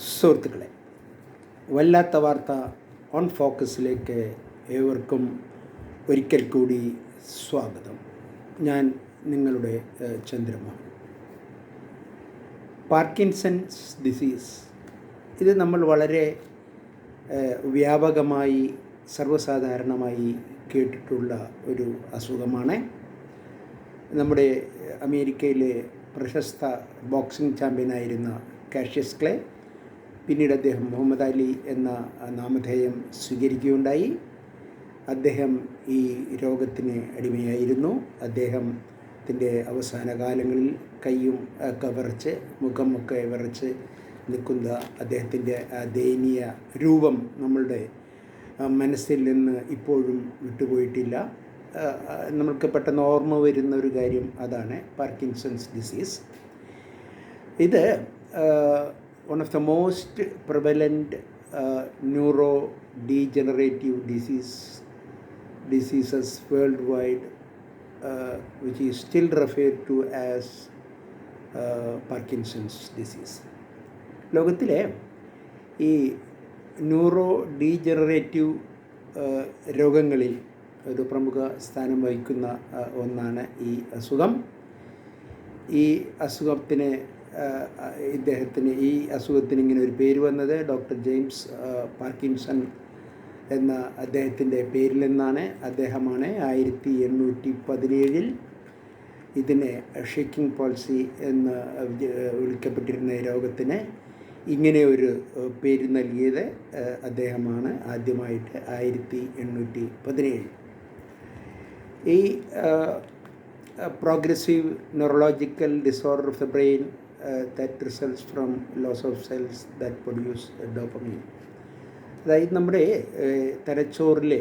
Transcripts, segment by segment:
സുഹൃത്തുക്കളെ വല്ലാത്ത വാർത്ത ഓൺ ഫോക്കസിലേക്ക് ഏവർക്കും ഒരിക്കൽ കൂടി സ്വാഗതം. ഞാൻ നിങ്ങളുടെ ചന്ദ്രമോഹൻ. പാർക്കിൻസൺസ് ഡിസീസ് ഇത് നമ്മൾ വളരെ വ്യാപകമായി സർവസാധാരണമായി കേട്ടിട്ടുള്ള ഒരു അസുഖമാണ്. നമ്മുടെ അമേരിക്കയിലെ പ്രശസ്ത ബോക്സിംഗ് ചാമ്പ്യനായിരുന്ന കാഷ്യസ് ക്ലേ പിന്നീട് അദ്ദേഹം മുഹമ്മദ് അലി എന്ന നാമധേയം സ്വീകരിക്കുകയുണ്ടായി. അദ്ദേഹം ഈ രോഗത്തിന് അടിമയായിരുന്നു. അദ്ദേഹം അദ്ദേഹത്തിന്റെ അവസാന കാലങ്ങളിൽ കൈയും ഒക്കെ വിറച്ച് മുഖമൊക്കെ വിറച്ച് നിൽക്കുന്ന അദ്ദേഹത്തിന്റെ ദയനീയ രൂപം നമ്മളുടെ മനസ്സിൽ നിന്ന് ഇപ്പോഴും വിട്ടുപോയിട്ടില്ല. നമുക്ക് പെട്ടെന്ന് ഓർമ്മ വരുന്ന ഒരു കാര്യം അതാണ് പാർക്കിൻസൺസ് ഡിസീസ്. ഇത് one of the most prevalent neurodegenerative disease diseases worldwide which is still referred to as Parkinson's disease ലോകത്തിലെ ഈ ന്യൂറോ ഡീജനറേറ്റീവ് രോഗങ്ങളിൽ ഒരു പ്രമുഖ സ്ഥാനം വഹിക്കുന്ന ഒന്നാണ് ഈ അസുഖം. ഈ അസുഖത്തിന് ഇദ്ദേഹത്തിന് ഈ അസുഖത്തിന് ഇങ്ങനെ ഒരു പേര് വന്നത് ഡോക്ടർ ജെയിംസ് പാർക്കിൻസൺ എന്ന അദ്ദേഹത്തിന്റെ പേരിൽ നിന്നാണ് അദ്ദേഹമാണ് ആയിരത്തി എണ്ണൂറ്റി പതിനേഴിൽ ഇതിനെ ഷേക്കിംഗ് പോൾസി എന്ന് വിളിക്കപ്പെട്ടിരുന്ന രോഗത്തിന് ഇങ്ങനെ ഒരു പേര് നൽകിയത് അദ്ദേഹമാണ് ആദ്യമായിട്ട് ആയിരത്തി എണ്ണൂറ്റി പതിനേഴ് ഈ progressive neurological disorder of the brain that results from loss of cells that produce dopamine. അതായത് നമ്മുടെ ഏഹ്, തലച്ചോറിലെ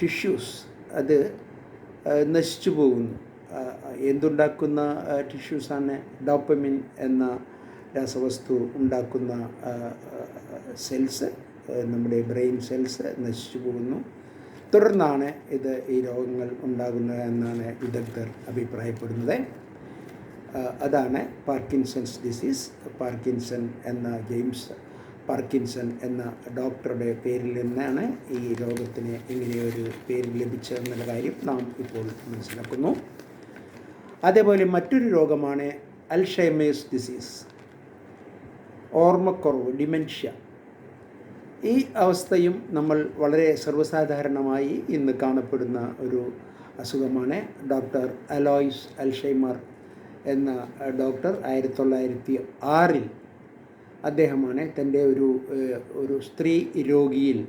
ടിഷ്യൂസ് അത് ആ, നശിച്ചു പോകുന്നു. എന്തുണ്ടാക്കുന്ന ടിഷ്യൂസാണ് ഡോപ്പമിൻ എന്ന രാസവസ്തു ഉണ്ടാക്കുന്ന സെൽസ് നമ്മുടെ ബ്രെയിൻ സെൽസ് നശിച്ചു പോകുന്നു. തുടർന്നാണ് ഇത് ഈ രോഗങ്ങൾ ഉണ്ടാകുന്നത് എന്നാണ് വിദഗ്ധർ അഭിപ്രായപ്പെടുന്നത്. അതാണ് പാർക്കിൻസൺസ് ഡിസീസ്. പാർക്കിൻസൺ എന്ന ജെയിംസ് പാർക്കിൻസൺ എന്ന ഡോക്ടറുടെ പേരിൽ നിന്നാണ് ഈ രോഗത്തിന് ഇങ്ങനെയൊരു പേര് ലഭിച്ചതെന്നുള്ള കാര്യം നാം ഇപ്പോൾ മനസ്സിലാക്കുന്നു. അതേപോലെ മറ്റൊരു രോഗമാണ് അൽഷൈമേഴ്സ് ഡിസീസ്. ഓർമ്മക്കുറവ് ഡിമെൻഷ്യ. ഈ അവസ്ഥയും നമ്മൾ വളരെ സർവസാധാരണമായി ഇന്ന് കാണപ്പെടുന്ന ഒരു അസുഖമാണ് ഡോക്ടർ അലോയ്സ് അൽഷൈമർ എന്ന ഡോക്ടർ ആയിരത്തി തൊള്ളായിരത്തി ആറിൽ അദ്ദേഹമാണ് തന്റെ ഒരു ഒരു സ്ത്രീ രോഗിയിൽ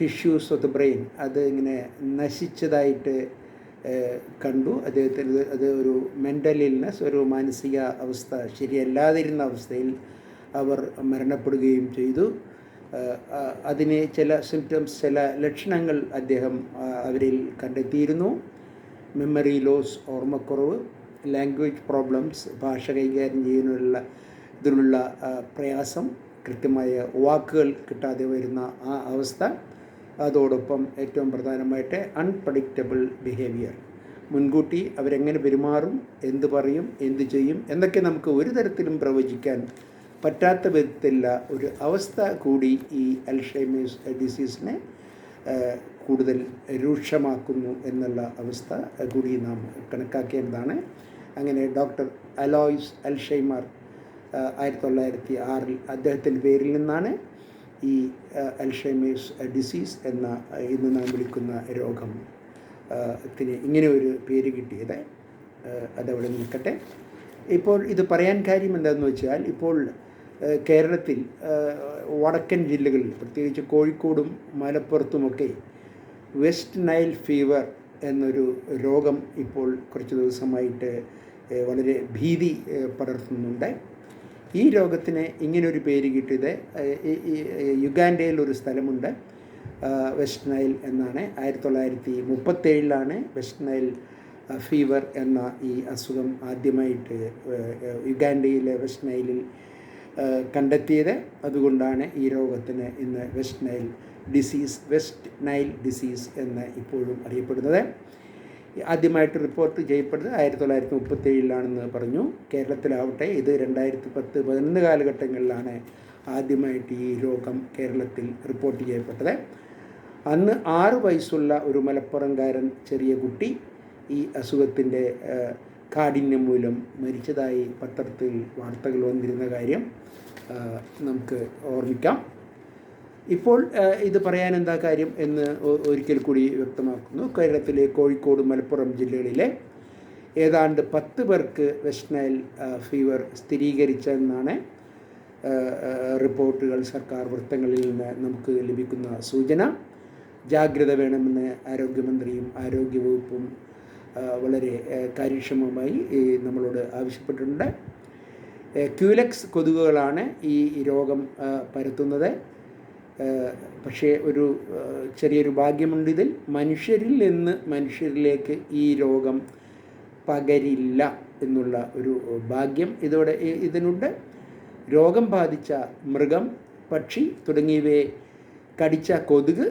ടിഷ്യൂസ് ഓഫ് ദ ബ്രെയിൻ അത് ഇങ്ങനെ നശിച്ചതായിട്ട് കണ്ടു. അദ്ദേഹത്തിന് അത് ഒരു മെന്റൽ ഇൽനെസ് ഒരു മാനസിക അവസ്ഥ ശരിയല്ലാതിരുന്ന അവസ്ഥയിൽ അവർ മരണപ്പെടുകയും ചെയ്തു. അതിനെ ചില സിംറ്റംസ് ചില ലക്ഷണങ്ങൾ അദ്ദേഹം അവരിൽ കണ്ടെത്തിയിരുന്നു. മെമ്മറി ലോസ് ഓർമ്മക്കുറവ് ലാംഗ്വേജ് പ്രോബ്ലംസ് ഭാഷ കൈകാര്യം ചെയ്യുന്നതിനുള്ള ഇതിനുള്ള പ്രയാസം കൃത്യമായ വാക്കുകൾ കിട്ടാതെ വരുന്ന ആ അവസ്ഥ. അതോടൊപ്പം ഏറ്റവും പ്രധാനമായിട്ട് അൺപ്രഡിക്റ്റബിൾ ബിഹേവിയർ മുൻകൂട്ടി അവരെങ്ങനെ പെരുമാറും എന്ത് പറയും എന്ത് ചെയ്യും എന്നൊക്കെ നമുക്ക് ഒരു തരത്തിലും പ്രവചിക്കാൻ പറ്റാത്ത വിധത്തിലുള്ള ഒരു അവസ്ഥ കൂടി ഈ അൽഷൈമേഴ്സ് ഡിസീസിനെ കൂടുതൽ രൂക്ഷമാക്കുന്നു എന്നുള്ള അവസ്ഥ കൂടി നാം കണക്കാക്കേണ്ടതാണ്. അങ്ങനെ ഡോക്ടർ അലോയ്സ് അൽഷൈമർ ആയിരത്തി തൊള്ളായിരത്തി ആറിൽ അദ്ദേഹത്തിന്റെ പേരിൽ നിന്നാണ് ഈ അൽഷൈമേഴ്സ് ഡിസീസ് എന്ന ഇന്ന് നാം വിളിക്കുന്ന രോഗം ത്തിന് ഇങ്ങനെ ഒരു പേര് കിട്ടിയത്. അതവിടെ നിൽക്കട്ടെ. ഇപ്പോൾ ഇത് പറയാൻ കാര്യം എന്താണെന്ന് വെച്ചാൽ ഇപ്പോൾ കേരളത്തിൽ വടക്കൻ ജില്ലകളിൽ പ്രത്യേകിച്ച് കോഴിക്കോടും മലപ്പുറത്തുമൊക്കെ വെസ്റ്റ് നൈൽ ഫീവർ എന്നൊരു രോഗം ഇപ്പോൾ കുറച്ച് ദിവസമായിട്ട് വളരെ ഭീതി പടർത്തുന്നുണ്ട്. ഈ രോഗത്തിന് ഇങ്ങനൊരു പേര് കിട്ടിയത് യുഗാൻഡയിൽ ഒരു സ്ഥലമുണ്ട് വെസ്റ്റ് നൈൽ എന്നാണ്. ആയിരത്തി തൊള്ളായിരത്തി മുപ്പത്തേഴിലാണ് വെസ്റ്റ് നൈൽ ഫീവർ എന്ന ഈ അസുഖം ആദ്യമായിട്ട് യുഗാൻഡയിലെ വെസ്റ്റ് നൈലിൽ കണ്ടെത്തിയത് അതുകൊണ്ടാണ് ഈ രോഗത്തിന് ഇന്ന് West Nile disease West Nile disease എന്ന് ഇപ്പോഴും അറിയപ്പെടുന്നത്. ആദ്യമായിട്ട് റിപ്പോർട്ട് ചെയ്യപ്പെടുന്നത് ആയിരത്തി തൊള്ളായിരത്തി മുപ്പത്തി ഏഴിലാണെന്ന് പറഞ്ഞു. കേരളത്തിലാവട്ടെ ഇത് രണ്ടായിരത്തി പത്ത് പതിനൊന്ന് കാലഘട്ടങ്ങളിലാണ് ആദ്യമായിട്ട് ഈ രോഗം കേരളത്തിൽ റിപ്പോർട്ട് ചെയ്യപ്പെട്ടത്. അന്ന് ആറ് വയസ്സുള്ള ഒരു മലപ്പുറംകാരൻ ചെറിയ കുട്ടി ഈ അസുഖത്തിന്റെ കാഠിന്യം മൂലം മരിച്ചതായി പത്രത്തിൽ വാർത്തകൾ വന്നിരുന്ന കാര്യം നമുക്ക് ഓർമ്മിക്കാം. ഇപ്പോൾ ഇത് പറയാൻ എന്താ കാര്യം എന്ന് ഒരിക്കൽ കൂടി വ്യക്തമാക്കുന്നു. കേരളത്തിലെ കോഴിക്കോട് മലപ്പുറം ജില്ലകളിലെ ഏതാണ്ട് പത്ത് പേർക്ക് വെസ്റ്റ് നൈൽ ഫീവർ സ്ഥിരീകരിച്ചെന്നാണ് റിപ്പോർട്ടുകൾ സർക്കാർ വൃത്തങ്ങളിൽ നിന്ന് നമുക്ക് ലഭിക്കുന്ന സൂചന. ജാഗ്രത വേണമെന്ന് ആരോഗ്യമന്ത്രിയും ആരോഗ്യവകുപ്പും വളരെ കാര്യക്ഷമമായി നമ്മളോട് ആവശ്യപ്പെട്ടിട്ടുണ്ട്. ക്യൂലക്സ് കൊതുകുകളാണ് ഈ രോഗം പരത്തുന്നത്. പക്ഷേ ഒരു ചെറിയൊരു ഭാഗ്യമുണ്ട് ഇതിൽ. മനുഷ്യരിൽ നിന്ന് മനുഷ്യരിലേക്ക് ഈ രോഗം പകരില്ല എന്നുള്ള ഒരു ഭാഗ്യം ഇതോടെ ഇതിനുണ്ട്. രോഗം ബാധിച്ച മൃഗം പക്ഷി തുടങ്ങിയവയെ കടിച്ച കൊതുക്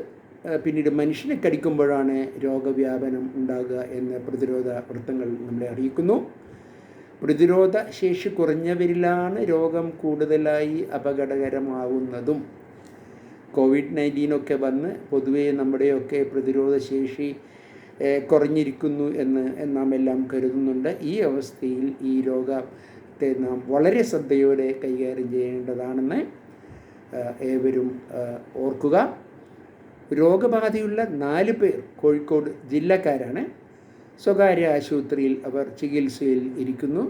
പിന്നീട് മനുഷ്യനെ കടിക്കുമ്പോഴാണ് രോഗവ്യാപനം ഉണ്ടാകുക എന്ന് പ്രതിരോധ വൃത്തങ്ങൾ നമ്മളെ അറിയിക്കുന്നു. പ്രതിരോധ ശേഷി കുറഞ്ഞവരിലാണ് രോഗം കൂടുതലായി അപകടകരമാവുന്നതും. കോവിഡ് നയന്റീനൊക്കെ വന്ന് പൊതുവേ നമ്മുടെയൊക്കെ പ്രതിരോധ ശേഷി കുറഞ്ഞിരിക്കുന്നു എന്ന് നാം എല്ലാം കരുതുന്നുണ്ട്. ഈ അവസ്ഥയിൽ ഈ രോഗത്തെ നാം വളരെ ശ്രദ്ധയോടെ കൈകാര്യം ചെയ്യേണ്ടതാണെന്ന് ഏവരും ഓർക്കുക. രോഗബാധയുള്ള നാല് പേർ കോഴിക്കോട് ജില്ലക്കാരാണ്. സ്വകാര്യ ആശുപത്രിയിൽ അവർ ചികിത്സയിൽ ഇരിക്കുന്നു.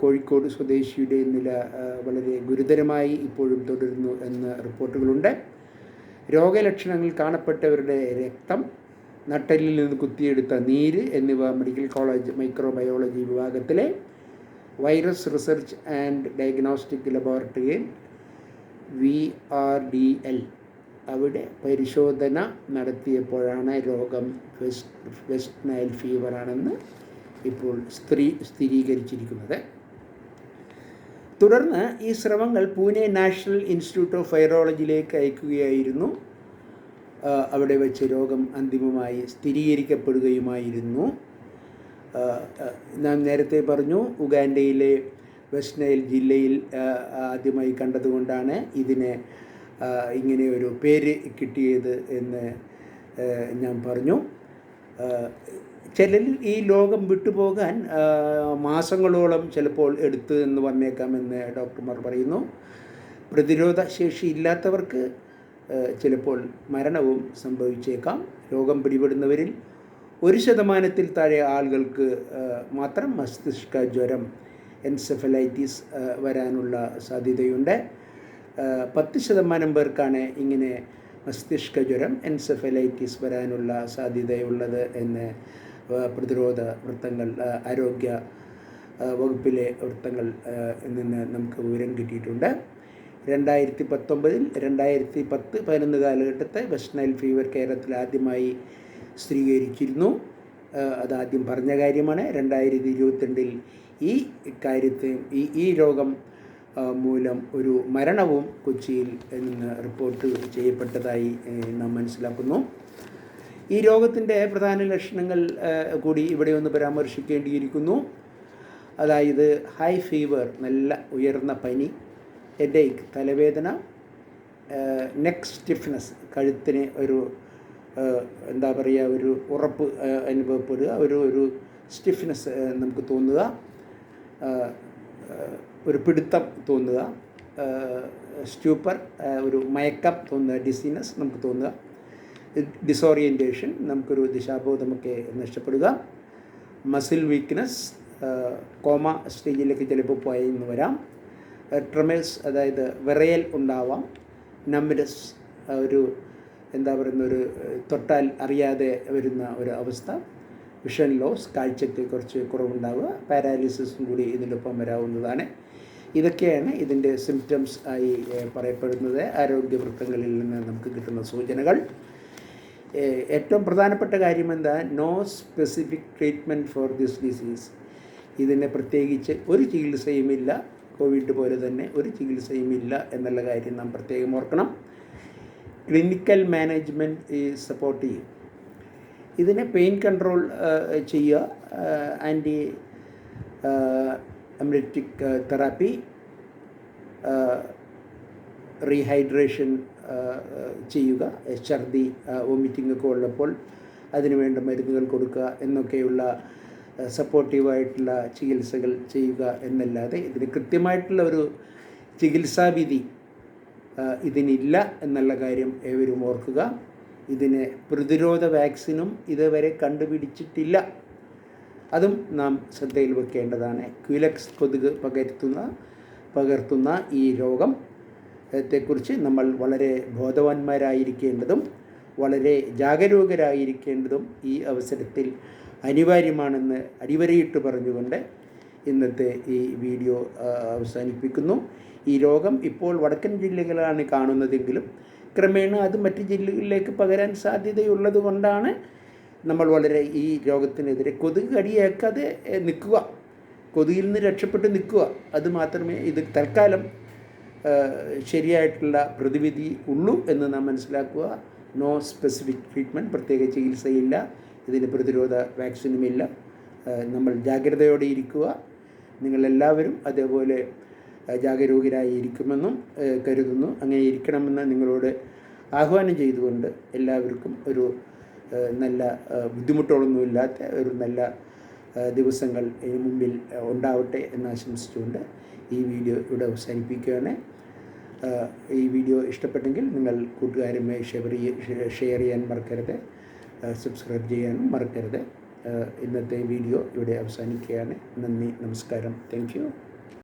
കോഴിക്കോട് സ്വദേശിയുടെ നില വളരെ ഗുരുതരമായി ഇപ്പോഴും തുടരുന്നു എന്ന റിപ്പോർട്ടുകളുണ്ട്. രോഗലക്ഷണങ്ങൾ കാണപ്പെട്ടവരുടെ രക്തം നട്ടലിൽ നിന്ന് കുത്തിയെടുത്ത നീര് എന്നിവ മെഡിക്കൽ കോളേജ് മൈക്രോബയോളജി വിഭാഗത്തിലെ വൈറസ് റിസർച്ച് ആൻഡ് ഡയഗ്നോസ്റ്റിക് ലബോറട്ടറിയിൽ വി ആർ ഡി എൽ. അവിടെ പരിശോധന നടത്തിയപ്പോഴാണ് രോഗം വെസ്റ്റ് വെസ്റ്റ് നൈൽ ഫീവറാണെന്ന് ഇപ്പോൾ സ്ത്രീ സ്ഥിരീകരിച്ചിരിക്കുന്നത്. തുടർന്ന് ഈ ശ്രമങ്ങൾ പൂനെ നാഷണൽ ഇൻസ്റ്റിറ്റ്യൂട്ട് ഓഫ് വൈറോളജിയിലേക്ക് അയക്കുകയായിരുന്നു. അവിടെ വെച്ച് രോഗം അന്തിമമായി സ്ഥിരീകരിക്കപ്പെടുകയുമായിരുന്നു. നാം നേരത്തെ പറഞ്ഞു ഉഗാൻഡയിലെ വെസ്റ്റ് നൈൽ ജില്ലയിൽ ആദ്യമായി കണ്ടതുകൊണ്ടാണ് ഇതിനെ ഇങ്ങനെ ഒരു പേര് കിട്ടിയത് എന്ന് ഞാൻ പറഞ്ഞു. ചിലരിൽ ഈ ലോകം വിട്ടുപോകാൻ മാസങ്ങളോളം ചിലപ്പോൾ എടുത്ത് എന്ന് വന്നേക്കാമെന്ന് ഡോക്ടർമാർ പറയുന്നു. പ്രതിരോധ ശേഷി ഇല്ലാത്തവർക്ക് ചിലപ്പോൾ മരണവും സംഭവിച്ചേക്കാം. രോഗം പിടിപെടുന്നവരിൽ ഒരു ശതമാനത്തിൽ താഴെ ആളുകൾക്ക് മാത്രം മസ്തിഷ്ക ജ്വരം എൻസെഫലൈറ്റിസ് വരാനുള്ള സാധ്യതയുണ്ട്. പത്ത് ശതമാനം പേർക്കാണ് ഇങ്ങനെ മസ്തിഷ്ക ജ്വരം എൻസെഫലൈറ്റിസ് വരാനുള്ള സാധ്യതയുള്ളത് എന്ന് പ്രതിരോധ വൃത്തങ്ങൾ ആരോഗ്യ വകുപ്പിലെ വൃത്തങ്ങൾ നിന്ന് നമുക്ക് വിവരം കിട്ടിയിട്ടുണ്ട്. രണ്ടായിരത്തി പത്തൊമ്പതിൽ രണ്ടായിരത്തി പത്ത് പതിനൊന്ന് കാലഘട്ടത്തെ വെസ്റ്റ് നൈൽ ഫീവർ കേരളത്തിൽ ആദ്യമായി സ്ഥിരീകരിച്ചിരുന്നു. അതാദ്യം പറഞ്ഞ കാര്യമാണ്. രണ്ടായിരത്തി ഇരുപത്തിരണ്ടിൽ ഈ കാര്യത്തെ ഈ ഈ രോഗം മൂലം ഒരു മരണവും കൊച്ചിയിൽ നിന്ന് റിപ്പോർട്ട് ചെയ്യപ്പെട്ടതായി നാം മനസ്സിലാക്കുന്നു. ഈ രോഗത്തിന്റെ പ്രധാന ലക്ഷണങ്ങൾ കൂടി ഇവിടെ ഒന്ന് പരാമർശിക്കേണ്ടിയിരിക്കുന്നു. അതായത് ഹൈ ഫീവർ നല്ല ഉയർന്ന പനി ഹെഡേക്ക് തലവേദന നെക്ക് സ്റ്റിഫ്നെസ് കഴുത്തിന് ഒരു എന്താ പറയുക ഒരു ഉറപ്പ് അനുഭവപ്പെടുക ഒരു ഒരു സ്റ്റിഫ്നെസ് നമുക്ക് തോന്നുക. ഒരു പിടുത്തം തോന്നുക സ്റ്റൂപ്പർ ഒരു മയക്കം തോന്നുക ഡിസിനസ് നമുക്ക് തോന്നുക ഡിസോറിയന്റേഷൻ നമുക്കൊരു ദിശാബോധമൊക്കെ നഷ്ടപ്പെടുക മസിൽ വീക്ക്നെസ് കോമ സ്റ്റേജിലേക്ക് ചിലപ്പോൾ പോയെന്ന് വരാം ട്രമേഴ്സ് അതായത് വിറയൽ ഉണ്ടാവാം നമ്പരസ് ഒരു എന്താ പറയുന്ന ഒരു തൊട്ടാൽ അറിയാതെ വരുന്ന ഒരു അവസ്ഥ വിഷൻ ലോസ് കാഴ്ചയ്ക്ക് കുറച്ച് കുറവുണ്ടാവുക പാരാലിസിസും കൂടി ഇതിനൊപ്പം വരാവുന്നതാണ്. ഇതൊക്കെയാണ് ഇതിന്റെ സിംറ്റംസ് ആയി പറയപ്പെടുന്നത്. ആരോഗ്യവൃത്തങ്ങളിൽ നിന്ന് നമുക്ക് കിട്ടുന്ന സൂചനകൾ. ഏറ്റവും പ്രധാനപ്പെട്ട കാര്യം എന്താ? No specific treatment for this disease ഇതിനെ പ്രത്യേകിച്ച് ഒരു ചികിത്സയുമില്ല കോവിഡ് പോലെ തന്നെ ഒരു ചികിത്സയുമില്ല എന്നുള്ള കാര്യം നാം പ്രത്യേകം ഓർക്കണം. ക്ലിനിക്കൽ മാനേജ്മെന്റ് സപ്പോർട്ട് ചെയ്യും. ഇതിനെ പെയിൻ കൺട്രോൾ ചെയ്യുക ആന്റി എമറിറ്റിക് തെറാപ്പി റീഹൈഡ്രേഷൻ ചെയ്യുക ഛർദി വോമിറ്റിംഗ് ഒക്കെ ഉള്ളപ്പോൾ അതിനുവേണ്ട മരുന്നുകൾ കൊടുക്കുക എന്നൊക്കെയുള്ള സപ്പോർട്ടീവായിട്ടുള്ള ചികിത്സകൾ ചെയ്യുക എന്നല്ലാതെ ഇതിന് കൃത്യമായിട്ടുള്ള ഒരു ചികിത്സാവിധി ഇതിനില്ല എന്നുള്ള കാര്യം ഏവരും ഓർക്കുക. ഇതിന് പ്രതിരോധ വാക്സിനും ഇതുവരെ കണ്ടുപിടിച്ചിട്ടില്ല. അതും നാം ശ്രദ്ധയിൽ വെക്കേണ്ടതാണ്. ക്യുലക്സ് കൊതുക് പകരുത്തുന്ന പകർത്തുന്ന ഈ രോഗം ത്തെക്കുറിച്ച് നമ്മൾ വളരെ ബോധവാന്മാരായിരിക്കേണ്ടതും വളരെ ജാഗരൂകരായിരിക്കേണ്ടതും ഈ അവസരത്തിൽ അനിവാര്യമാണെന്ന് അടിവരയിട്ട് പറഞ്ഞുകൊണ്ട് ഇന്നത്തെ ഈ വീഡിയോ അവസാനിപ്പിക്കുന്നു. ഈ രോഗം ഇപ്പോൾ വടക്കൻ ജില്ലകളാണ് കാണുന്നതെങ്കിലും ക്രമേണ അത് മറ്റ് ജില്ലകളിലേക്ക് പകരാൻ സാധ്യതയുള്ളത് കൊണ്ടാണ് നമ്മൾ വളരെ ഈ രോഗത്തിനെതിരെ കൊതുക് കടിയേക്കാതെ നിൽക്കുക. കൊതുകിൽ നിന്ന് രക്ഷപ്പെട്ട് നിൽക്കുക. അത് മാത്രമേ ഇത് തൽക്കാലം ശരിയായിട്ടുള്ള പ്രതിവിധി ഉള്ളൂ എന്ന് നാം മനസ്സിലാക്കുക. നോ സ്പെസിഫിക് ട്രീറ്റ്മെന്റ് പ്രത്യേക ചികിത്സയില്ല. ഇതിന് പ്രതിരോധ വാക്സിനുമില്ല. നമ്മൾ ജാഗ്രതയോടെ ഇരിക്കുക. നിങ്ങളെല്ലാവരും അതേപോലെ ജാഗരൂകരായി ഇരിക്കുമെന്നും കരുതുന്നു. അങ്ങനെ ഇരിക്കണമെന്ന് നിങ്ങളോട് ആഹ്വാനം ചെയ്തുകൊണ്ട് എല്ലാവർക്കും ഒരു നല്ല ബുദ്ധിമുട്ടുകളൊന്നുമില്ലാത്ത ഒരു നല്ല ദിവസങ്ങൾ മുമ്പിൽ ഉണ്ടാവട്ടെ എന്ന് ആശംസിച്ചുകൊണ്ട് ഈ വീഡിയോ ഇവിടെ അവസാനിപ്പിക്കുകയാണ്. ഈ വീഡിയോ ഇഷ്ടപ്പെട്ടെങ്കിൽ നിങ്ങൾ കൂട്ടുകാരുമായി ഷെയർ ഷെയർ ചെയ്യാൻ മറക്കരുത്. സബ്സ്ക്രൈബ് ചെയ്യാനും മറക്കരുത്. ഇന്നത്തെ വീഡിയോ ഇവിടെ അവസാനിക്കുകയാണ്. നന്ദി നമസ്കാരം. താങ്ക്